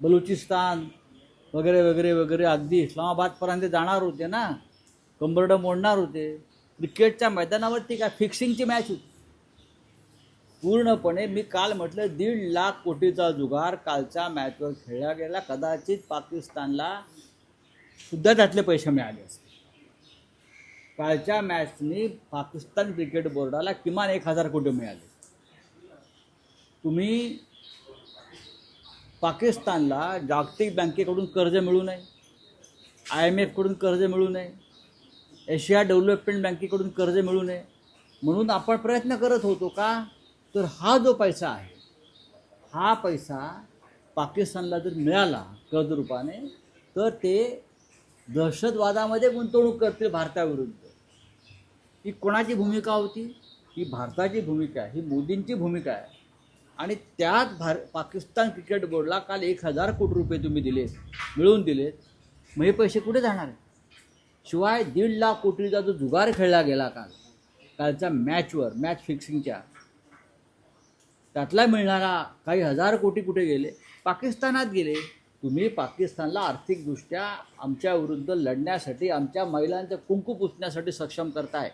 बलुचिस्तान वगैरे वगैरे वगैरे. अगदी इस्लामाबादपर्यंत जाणार होते ना. कंबरडं मोडणार होते. क्रिकेटच्या मैदानावरती काय फिक्सिंगची मॅच होती. पूर्णपणे मी काल म्हटलं दीड लाख कोटीचा जुगार कालच्या मॅचवर खेळला गेला. कदाचित पाकिस्तानला सुद्धा त्यातले पैसे मिळाले असते कालच्या मॅचनी पाकिस्तान क्रिकेट बोर्डाला किमान एक हजार कोटी मिळाले. तुम्ही पाकिस्तानला जागतिक बँकेकडून कर्ज मिळू नये. आय एम एफकडून कर्ज मिळू नये. एशिया डेव्हलपमेंट बँकेकडून कर्ज मिळू नये. म्हणून आपण प्रयत्न करत होतो का? तर हा जो पैसा आहे हा पैसा पाकिस्तानला जर मिळाला कर्जरूपाने तर ते दहशतवादामध्ये गुंतवणूक करतील भारताविरुद्ध. ही कोणाची भूमिका होती? ही भारताची भूमिका आहे. ही मोदींची भूमिका आहे. आणि त्यात भार पाकिस्तान क्रिकेट बोर्डला काल एक हजार कोटी रुपये तुम्ही दिलेत मिळवून दिलेत मग हे पैसे कुठे जाणार शिवाय दीड लाख कोटीचा जो जुगार खेळला गेला काल कालच्या मॅचवर मॅच फिक्सिंगच्या त्यातला मिळणारा काही हजार कोटी कुठे गेले? पाकिस्तानात गेले. तुम्ही पाकिस्तानला आर्थिकदृष्ट्या आमच्या विरुद्ध लढण्यासाठी आमच्या महिलांचं कुंकू पुसण्यासाठी सक्षम करताय.